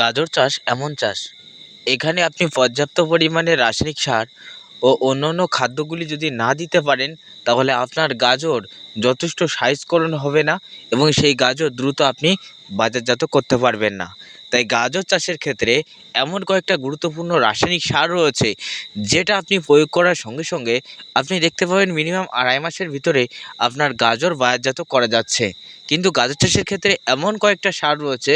গাজর চাষ এমন চাষ। এখানে আপনি পর্যাপ্ত পরিমাণে রাসায়নিক সার ও অন্য অন্য খাদ্যগুলি যদি না দিতে পারেন, তাহলে আপনার গাজর যথেষ্ট সাইজকরণ হবে না এবং সেই গাজর দ্রুত আপনি বাজারজাত করতে পারবেন না। তাই গাজর চাষের ক্ষেত্রে এমন কয়েকটা গুরুত্বপূর্ণ রাসায়নিক সার রয়েছে, যেটা আপনি প্রয়োগ করার সঙ্গে সঙ্গে আপনি দেখতে পাবেন মিনিমাম আড়াই মাসের ভিতরে আপনার গাজর বাজারজাত করা যাচ্ছে। কিন্তু গাজর চাষের ক্ষেত্রে এমন কয়েকটা সার রয়েছে,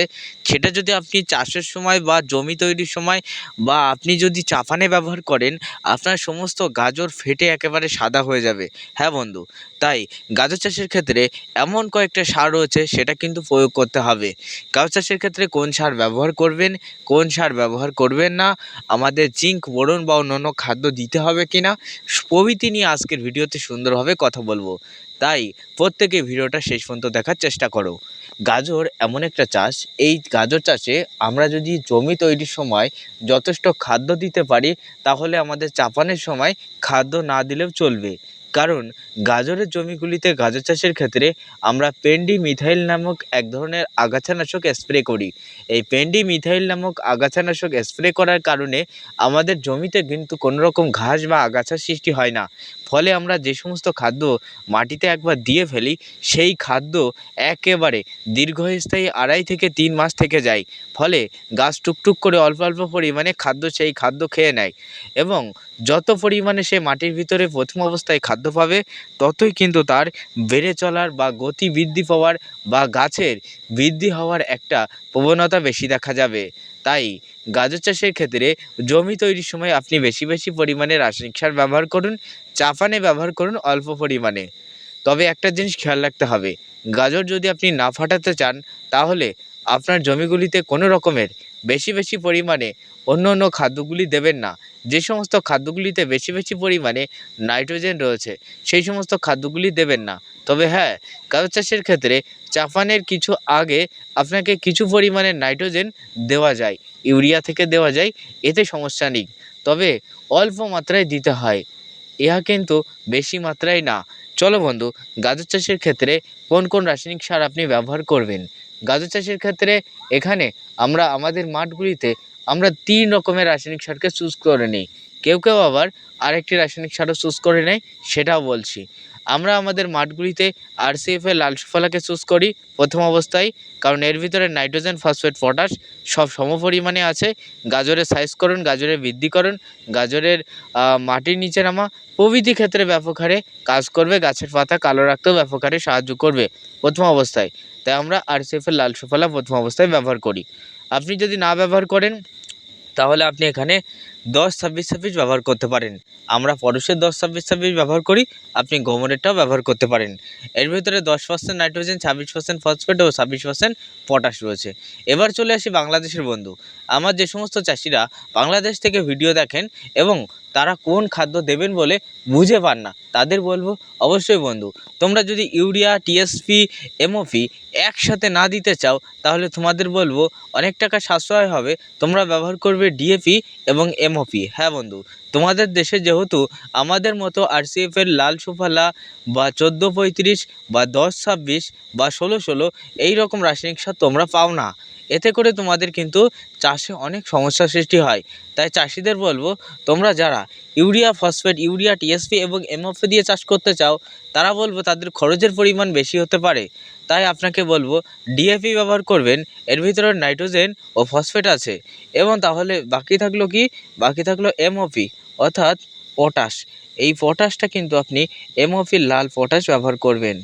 সেটা যদি আপনি চাষের সময় বা জমি তৈরির সময় বা আপনি যদি চাপানে ব্যবহার করেন, আপনার সমস্ত গাজর ফেটে একেবারে সাদা হয়ে যাবে। হ্যাঁ বন্ধু? তাই গাজর চাষের ক্ষেত্রে এমন কয়েকটা সার রয়েছে, সেটা কিন্তু প্রয়োগ করতে হবে। গাজর চাষের ক্ষেত্রে কোন সার ব্যবহার করবেন, কোন সার ব্যবহার করবেন না, আমাদের জিঙ্ক, বোরন বা অন্যান্য খাদ্য দিতে হবে কি না প্রভৃতি নিয়ে আজকের ভিডিওতে সুন্দরভাবে কথা বলব। তাই প্রত্যেকে ভিডিওটা শেষ পর্যন্ত দেখার চেষ্টা করো। গাজর এমন একটা চাষ, এই গাজর চাষে আমরা যদি জমি তৈরির সময় যথেষ্ট খাদ্য দিতে পারি, তাহলে আমাদের চাপানের সময় খাদ্য না দিলেও চলবে। কারণ গাজরের জমিগুলিতে গাজর চাষের ক্ষেত্রে আমরা পেন্ডি মিথাইল নামক এক ধরনের আগাছানাশক স্প্রে করি। এই পেন্ডি মিথাইল নামক আগাছানাশক স্প্রে করার কারণে আমাদের জমিতে কিন্তু কোনো রকম ঘাস বা আগাছার সৃষ্টি হয় না। ফলে আমরা যে সমস্ত খাদ্য মাটিতে একবার দিয়ে ফেলি, সেই খাদ্য একেবারে দীর্ঘস্থায়ী আড়াই থেকে তিন মাস থেকে যায়। ফলে গাছ টুকটুক করে অল্প অল্প পরিমাণে খাদ্য সেই খাদ্য খেয়ে নেয় এবং যত পরিমাণে সে মাটির ভিতরে প্রথম অবস্থায় খাদ্য পাবে, ততই কিন্তু তার বেড়ে চলার বা গতি বৃদ্ধি পাওয়ার বা গাছের বৃদ্ধি হওয়ার একটা প্রবণতা বেশি দেখা যাবে। তাই গাজর চাষের ক্ষেত্রে জমি তৈরির সময় আপনি বেশি বেশি পরিমাণে রাসায়নিক সার ব্যবহার করুন চাপানে ব্যবহার করুন অল্প পরিমাণে। তবে একটা জিনিস খেয়াল রাখতে হবে, গাজর যদি আপনি না ফাটাতে চান, তাহলে আপনার জমিগুলিতে কোনো রকমের বেশি বেশি পরিমাণে অন্য অন্য খাদ্যগুলি দেবেন না। যে সমস্ত খাদ্যগুলিতে বেশি বেশি পরিমাণে নাইট্রোজেন রয়েছে, সেই সমস্ত খাদ্যগুলি দেবেন না। তবে হ্যাঁ গাজর চাষের ক্ষেত্রে চাপানের কিছু আগে আপনাকে কিছু পরিমাণে নাইট্রোজেন দেওয়া যায়, ইউরিয়া থেকে দেওয়া যায়, এতে সমস্যা নেই। তবে অল্প মাত্রায় দিতে হয়, ইহা কিন্তু বেশি মাত্রায় না। চলো বন্ধু, গাজর চাষের ক্ষেত্রে কোন কোন রাসায়নিক সার আপনি ব্যবহার করবেন? গাজর চাষের ক্ষেত্রে এখানে আমরা, আমাদের মাঠগুলিতে আমরা তিন রকমের রাসায়নিক সারকে চুজ করে নিই। কেউ কেউ আবার আরেকটি রাসায়নিক সারও চুজ করে নেয়, সেটাও বলছি। আমরা আমাদের মাঠগুলিতে আরসিএফের লাল সুফলাকে চুজ করি প্রথম অবস্থায়, কারণ এর ভিতরে নাইট্রোজেন ফসফেট পটাশ সব সম পরিমাণে আছে। গাজরের সাইজ করুন, গাজরের বৃদ্ধি করুন, গাজরের মাটির নিচে নামা প্রভৃতি ক্ষেত্রে ব্যাপক হারে কাজ করবে, গাছের পাতা কালো রাখতেও ব্যাপক হারে সাহায্য করবে প্রথম অবস্থায়। তাই আমরা আরসিএফের লাল সুফলা প্রথম অবস্থায় ব্যবহার করি। আপনি যদি না ব্যবহার করেন তাহলে আপনি এখানে দশ ছাব্বিশ ছাব্বিশ ব্যবহার করতে পারেন। আমরা পরশে দশ ছাব্বিশ ছাব্বিশ ব্যবহার করি, আপনি গোমরেরটাও ব্যবহার করতে পারেন। এর ভিতরে দশ পার্সেন্ট নাইট্রোজেন, ছাব্বিশ পার্সেন্ট ফসফেট ও ছাব্বিশ পার্সেন্ট পটাশ রয়েছে। এবার চলে আসি বাংলাদেশের বন্ধু। আমার যে সমস্ত চাষিরা বাংলাদেশ থেকে ভিডিও দেখেন এবং তারা কোন খাদ্য দেবেন বলে বুঝে পান না। তাদের বলব, অবশ্যই বন্ধু, তোমরা যদি ইউরিয়া টিএসপি এমওপি একসাথে না দিতে চাও, তাহলে তোমাদের বলব অনেক টাকা সাশ্রয় হবে। তোমরা ব্যবহার করবে ডিএপি এবং এমওপি হ্যাঁ বন্ধু, তোমাদের দেশে যেহেতু আমাদের মতো আরসিএফের লাল সুফালা বা চোদ্দ পঁয়ত্রিশ বা দশ ছাব্বিশ বা ষোলো ষোলো এই রকম রাসায়নিক সার তোমরা পাও না এতে করে তোমাদের কিন্তু চাষে অনেক সমস্যার সৃষ্টি হয়। তাই চাষিদের বলব, তোমরা যারা ইউরিয়া, ফসফেট, ইউরিয়া টিএসপি এবং এমওপি দিয়ে চাষ করতে চাও, তারা বলব তাদের খরচের পরিমাণ বেশি হতে পারে। তাই আপনাকে বলব ডিএপি ব্যবহার করবেন, এর ভিতরে নাইট্রোজেন ও ফসফেট আছে। এবং তাহলে বাকি থাকল কি? বাকি থাকল এমওপি অর্থাৎ পটাশ। এই পটাশটা কিন্তু আপনি এমওপির লাল পটাশ ব্যবহার করবেন।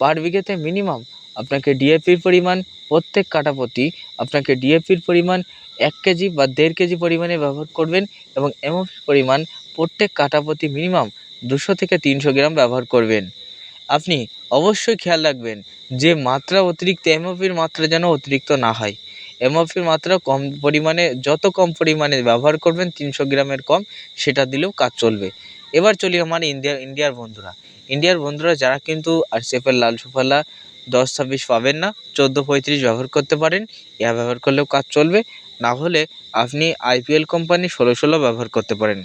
পার বিঘেতে মিনিমাম আপনাকে ডিএপির পরিমাণ প্রত্যেক কাটা প্রতি আপনাকে ডিএপির পরিমাণ এক কেজি বা দেড় কেজি পরিমাণে ব্যবহার করবেন এবং এমওপির পরিমাণ প্রত্যেক কাটা প্রতি মিনিমাম দুশো থেকে তিনশো গ্রাম ব্যবহার করবেন। আপনি অবশ্যই খেয়াল রাখবেন যে মাত্রা অতিরিক্ত এমওপির মাত্রা যেন অতিরিক্ত না হয়। এমওপির মাত্রা কম পরিমাণে যত কম পরিমাণে ব্যবহার করবেন তিনশো গ্রামের কম সেটা দিলেও কাজ চলবে। এবার চলি আমার ইন্ডিয়া, ইন্ডিয়ার বন্ধুরা। ইন্ডিয়ার বন্ধুরা যারা কিন্তু আর সেফের লাল সুফালা দশ ছাব্বিশ পাবেন না, চোদ্দ পঁয়ত্রিশ ব্যবহার করতে পারেন, ইহা ব্যবহার করলেও কাজ চলবে, না হলে আপনি আইপিএল কোম্পানি ষোলো ষোলো ব্যবহার করতে পারেন।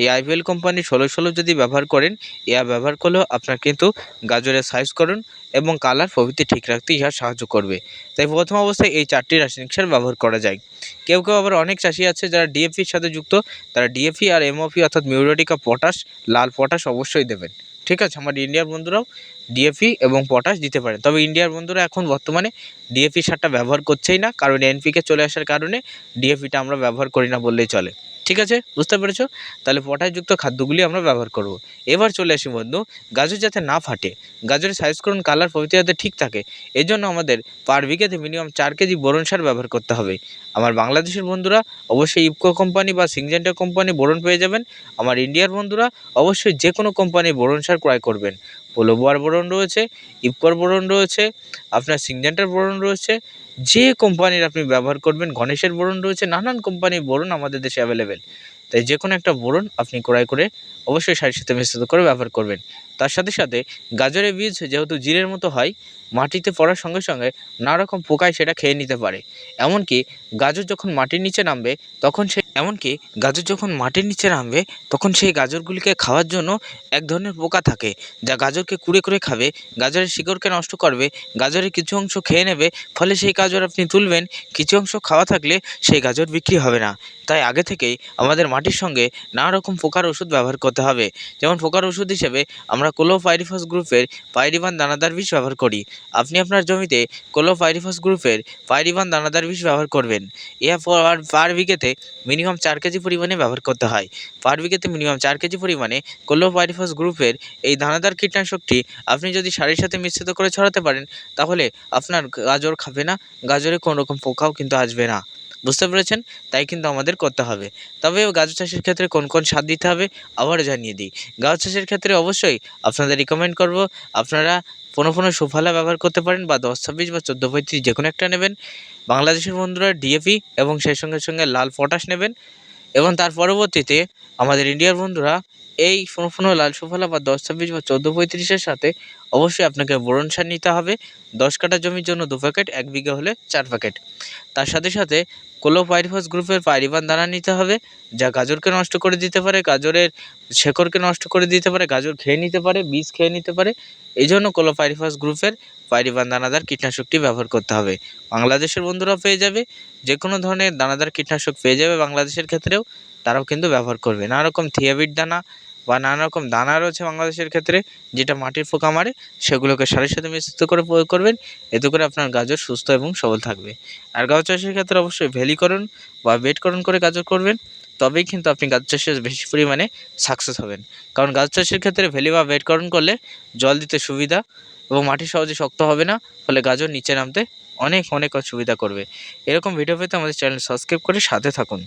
এই আইপিএল কোম্পানি ষোলো ষোলো যদি ব্যবহার করেন ইয়া ব্যবহার করলেও আপনার কিন্তু গাজরের সাইজ করুন এবং কালার প্রভৃতি ঠিক রাখতে ইহা সাহায্য করবে। তাই প্রথম অবস্থায় এই চারটি রাসায়নিক সার ব্যবহার করা যায়। কেউ কেউ আবার অনেক চাষি আছে যারা ডিএপির সাথে যুক্ত, তারা ডিএপি আর এমওপি অর্থাৎ মিউরেটিকা পটাশ, লাল পটাশ অবশ্যই দেবেন। ঠিক আছে? আমার ইন্ডিয়ার বন্ধুরাও ডিএপি এবং পটাশ দিতে পারে তবে ইন্ডিয়ার বন্ধুরা এখন বর্তমানে ডিএপি সারটা ব্যবহার করছেই না। কারণ এনপিকে চলে আসার কারণে ডিএপিটা আমরা ব্যবহার করি না বললেই চলে। ঠিক আছে? বুঝতে পেরেছ? তাহলে পটাশযুক্ত খাদ্যগুলি আমরা ব্যবহার করব। এবার চলে আসি বন্ধু, গাজর যাতে না ফাটে। গাজরের সাইজ করুন কালার প্রভৃতি যাতে ঠিক থাকে। এই জন্য আমাদের পার বিঘাতে মিনিমাম চার কেজি বোরন সার ব্যবহার করতে হবে। আমার বাংলাদেশের বন্ধুরা, অবশ্যই ইপকো কোম্পানি বা সিংজেন্টা কোম্পানি বোরন পেয়ে যাবেন। আমার ইন্ডিয়ার বন্ধুরা, অবশ্যই যে কোনো কোম্পানির বোরন সার ক্রয় করবেন। পোলোবোয়ার বোরন রয়েছে ইপকোর বোরন রয়েছে, আপনার সিংজেন্টার বোরন রয়েছে যে কোম্পানির আপনি ব্যবহার করবেন গণেশের বোরন রয়েছে নানান কোম্পানির বোরন আমাদের দেশে অ্যাভেলেবেল তাই যে কোনো একটা বোরন আপনি ক্রয় করে অবশ্যই সারির সাথে মিশ্রিত করে ব্যবহার করবেন। তার সাথে সাথে গাজরের বীজ যেহেতু জিরের মতো হয়, মাটিতে পড়ার সঙ্গে সঙ্গে নানা রকম পোকায় সেটা খেয়ে নিতে পারে। এমনকি গাজর যখন মাটির নিচে নামবে, তখন সে এমনকি গাজর যখন মাটির নিচে নামবে, তখন সেই গাজরগুলিকে খাওয়ার জন্য এক ধরনের পোকা থাকে, যা গাজরকে কুড়ে কুড়ে খাবে, গাজরের শিকড়কে নষ্ট করবে, গাজরের কিছু অংশ খেয়ে নেবে, ফলে সেই গাজর আপনি তুলবেন, কিছু অংশ খাওয়া থাকলে সেই গাজর বিক্রি হবে না। তাই আগে থেকেই আমাদের মাটির সঙ্গে নানা রকম পোকার ওষুধ ব্যবহার করতে হবে। যেমন পোকার ওষুধ হিসেবে আমরা কোলো পাইরিফাস গ্রুপের পাইরিবান দানাদার বিষ ব্যবহার করি। আপনি আপনার জমিতে কোলো পাইরিফাস গ্রুপের পাইরিবান দানাদার বিষ ব্যবহার করবেন। ইহা পার বিঘেতে মিনিমাম চার কেজি পরিমাণে ব্যবহার করতে হয়। পার বিঘেতে মিনিমাম চার কেজি পরিমাণে কোলো পাইরিফাস গ্রুপের এই দানাদার কীটনাশকটি আপনি যদি সারের সাথে মিশ্রিত করে ছড়াতে পারেন, তাহলে আপনার গাজর খাবে না, গাজরে কোনো রকম পোকাও কিন্তু আসবে না। বুঝতে পেরেছেন? তাই কিন্তু আমাদের করতে হবে। তবে গাজর চাষের ক্ষেত্রে কোন কোন সার দিতে হবে, আবারও জানিয়ে দিই। গাজর চাষের ক্ষেত্রে অবশ্যই আপনাদের রিকমেন্ড করব, আপনারা কোনো কোনো সুফলা ব্যবহার করতে পারেন বা দশ ছাব্বিশ বা চোদ্দ পঁয়ত্রিশ যে কোনো একটা নেবেন। বাংলাদেশের বন্ধুরা ডিএপি এবং সেই সঙ্গে সঙ্গে লাল পটাশ নেবেন এবং তার পরবর্তীতে আমাদের ইন্ডিয়ার বন্ধুরা, এই সম্পূর্ণ লাল সুফলা বা দশ, ছাব্বিশ বা চোদ্দ পঁয়ত্রিশের সাথে অবশ্যই আপনাকে বোরন সার নিতে হবে। দশ কাঠা জমির জন্য দু প্যাকেট, এক বিঘা হলে চার প্যাকেট। তার সাথে সাথে কোলো পাইরিফাস গ্রুপের পাইরিবান দানা নিতে হবে, যা গাজরকে নষ্ট করে দিতে পারে, গাজরের শেকড়কে নষ্ট করে দিতে পারে, গাজর খেয়ে নিতে পারে, বীজ খেয়ে নিতে পারে। এই জন্য কোলো পাইরিফাস গ্রুপের পাইরিবান দানাদার কীটনাশকটি ব্যবহার করতে হবে। বাংলাদেশের বন্ধুরা পেয়ে যাবে যে কোনো ধরনের দানাদার কীটনাশক পেয়ে যাবে বাংলাদেশের ক্ষেত্রেও। তারাও কিন্তু ব্যবহার করবে। নানা রকম থিয়াবিট দানা বা নানা রকম দানা রয়েছে বাংলাদেশের ক্ষেত্রে, যেটা মাটির পোকা মারে, সেগুলোকে সারের সাথে মিশ্রিত করে প্রয়োগ করবেন। এতে করে আপনার গাজর সুস্থ এবং সবল থাকবে। আর গাজর চাষের ক্ষেত্রে অবশ্যই ভ্যালিকরণ বা বেডকরণ করে গাজর করবেন। তবেই কিন্তু আপনি গাছ চাষে বেশি পরিমাণে সাকসেস হবেন। কারণ গাছ চাষের ক্ষেত্রে ভ্যালি বা বেডকরণ করলে জল দিতে সুবিধা এবং মাটি সহজে শক্ত হবে না, ফলে গাজর নিচে নামতে অনেক অনেক সুবিধা করবে। এরকম ভিডিও পেতে আমাদের চ্যানেল সাবস্ক্রাইব করে সাথে থাকুন।